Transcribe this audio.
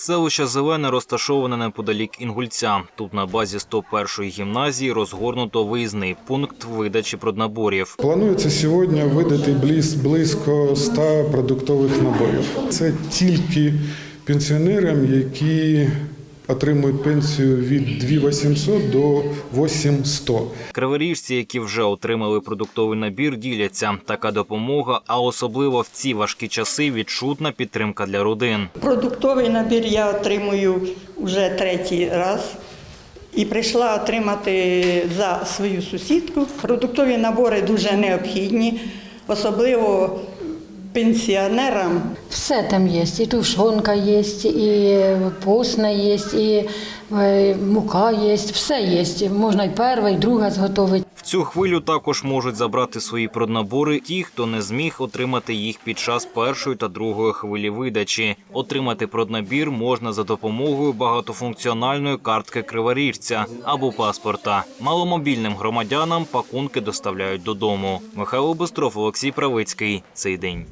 Селище Зелене розташоване неподалік Інгульця. Тут на базі 101-ї гімназії розгорнуто виїзний пункт видачі проднаборів. Планується сьогодні видати бліз близько 100 продуктових наборів. Це тільки пенсіонерам, які отримують пенсію від 2800 до 8100. Криворіжці, які вже отримали продуктовий набір, діляться. Така допомога, а особливо в ці важкі часи відчутна підтримка для родин. Продуктовий набір я отримую вже третій раз. І прийшла отримати за свою сусідку. Продуктові набори дуже необхідні, особливо пенсіонерам. Все там є. І тушонка є, і посна є, и е, мука є, Все є. Можна і перша, і друга зготовити. Цю хвилю також можуть забрати свої проднабори ті, хто не зміг отримати їх під час першої та другої хвилі видачі. Отримати проднабір можна за допомогою багатофункціональної картки криворіжця або паспорта. Маломобільним громадянам пакунки доставляють додому. Михайло Бестров, Олексій Правицький. Цей день.